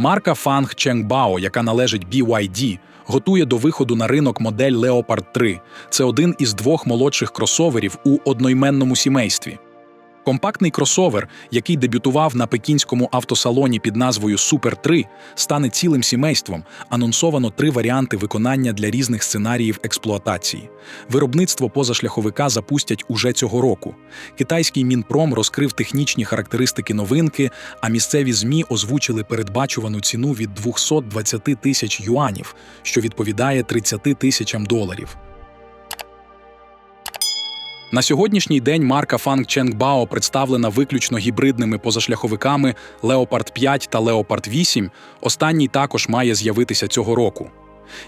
Марка Фанг Ченгбао, яка належить BYD, готує до виходу на ринок модель Leopard 3. Це один із двох молодших кросоверів у одноіменному сімействі. Компактний кросовер, який дебютував на пекінському автосалоні під назвою Super 3, стане цілим сімейством. Анонсовано три варіанти виконання для різних сценаріїв експлуатації. Виробництво позашляховика запустять уже цього року. Китайський Мінпром розкрив технічні характеристики новинки, а місцеві ЗМІ озвучили передбачувану ціну від 220 тисяч юанів, що відповідає 30 тисячам доларів. На сьогоднішній день марка Fang Chengбао представлена виключно гібридними позашляховиками Leopard 5 та Leopard 8. Останній також має з'явитися цього року.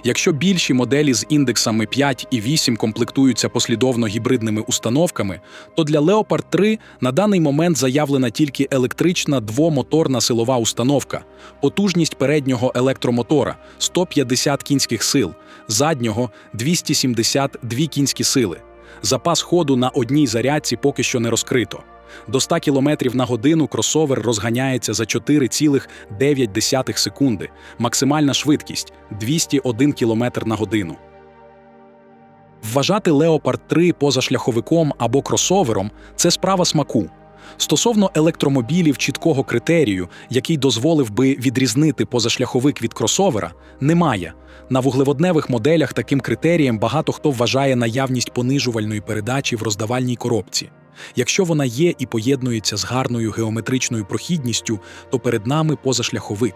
Якщо більші моделі з індексами 5 і 8 комплектуються послідовно гібридними установками, то для Leopard 3 на даний момент заявлена тільки електрична двомоторна силова установка, потужність переднього електромотора 150 кінських сил, заднього 272 кінські сили. Запас ходу на одній зарядці поки що не розкрито. До 100 км на годину кросовер розганяється за 4,9 секунди. Максимальна швидкість 201 км на годину. Вважати Leopard 3 позашляховиком або кросовером це справа смаку. Стосовно електромобілів чіткого критерію, який дозволив би відрізнити позашляховик від кросовера, немає. На вуглеводневих моделях таким критерієм багато хто вважає наявність понижувальної передачі в роздавальній коробці. Якщо вона є і поєднується з гарною геометричною прохідністю, то перед нами позашляховик.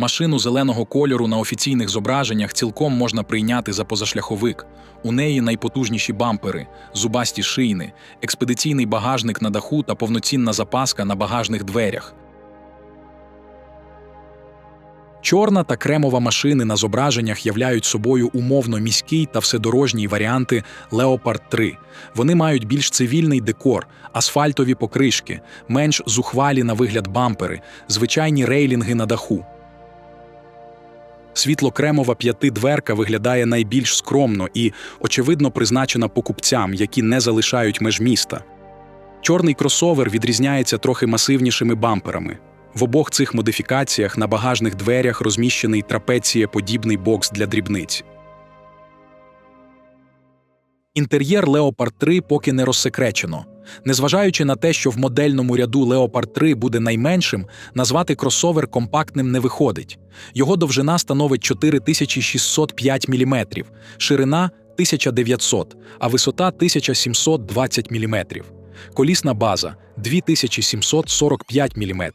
Машину зеленого кольору на офіційних зображеннях цілком можна прийняти за позашляховик. У неї найпотужніші бампери, зубасті шийни, експедиційний багажник на даху та повноцінна запаска на багажних дверях. Чорна та кремова машини на зображеннях являють собою умовно міський та вседорожній варіанти Leopard 3. Вони мають більш цивільний декор, асфальтові покришки, менш зухвалі на вигляд бампери, звичайні рейлінги на даху. Світло-кремова п'ятидверка виглядає найбільш скромно і, очевидно, призначена покупцям, які не залишають меж міста. Чорний кросовер відрізняється трохи масивнішими бамперами. В обох цих модифікаціях на багажних дверях розміщений трапецієподібний бокс для дрібниць. Інтер'єр Leopard 3 поки не розсекречено. Незважаючи на те, що в модельному ряду Leopard 3 буде найменшим, назвати кросовер компактним не виходить. Його довжина становить 4605 мм, ширина 1900, а висота 1720 мм. Колісна база 2745 мм.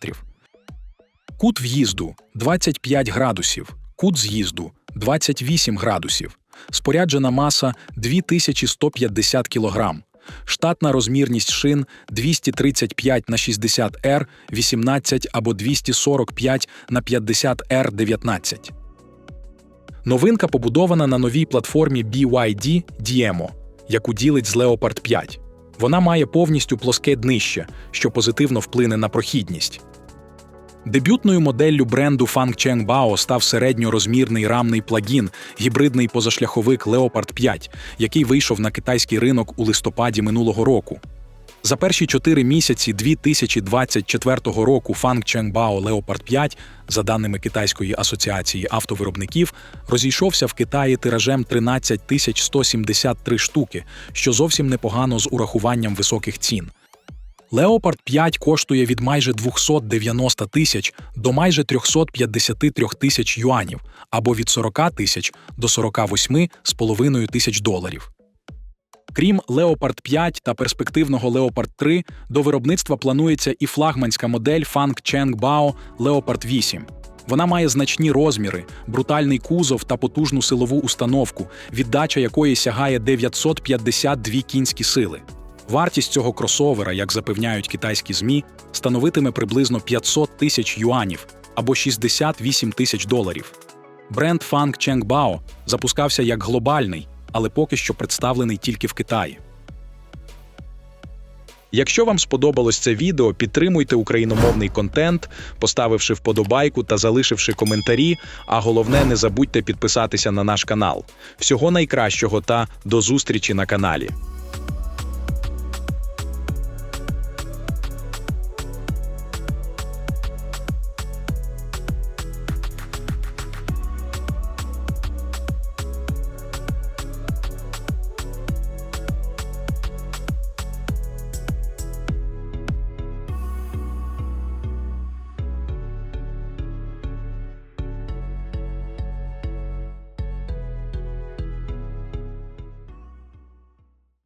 Кут в'їзду 25 градусів, кут з'їзду 28 градусів. Споряджена маса 2150 кг. Штатна розмірність шин 235 на 60 r 18 або 245 на 50 r 19. Новинка побудована на новій платформі BYD Diemo, яку ділить з Leopard 5. Вона має повністю плоске днище, що позитивно вплине на прохідність. Дебютною моделлю бренду Fang Cheng став середньорозмірний рамний плагін, гібридний позашляховик Leopard 5, який вийшов на китайський ринок у листопаді минулого року. За перші чотири місяці 2024 року Fang Cheng Leopard 5, за даними Китайської асоціації автовиробників, розійшовся в Китаї тиражем 13 173 штуки, що зовсім непогано з урахуванням високих цін. Leopard 5 коштує від майже 290 тисяч до майже 353 тисяч юанів або від 40 тисяч до 48,5 тисяч доларів. Крім Leopard 5 та перспективного Leopard 3, до виробництва планується і флагманська модель Fang Cheng Bao Leopard 8. Вона має значні розміри, брутальний кузов та потужну силову установку, віддача якої сягає 952 кінські сили. Вартість цього кросовера, як запевняють китайські ЗМІ, становитиме приблизно 500 тисяч юанів або 68 тисяч доларів. Бренд Fang Chengbao запускався як глобальний, але поки що представлений тільки в Китаї. Якщо вам сподобалось це відео, підтримуйте україномовний контент, поставивши вподобайку та залишивши коментарі. А головне, не забудьте підписатися на наш канал. Всього найкращого та до зустрічі на каналі.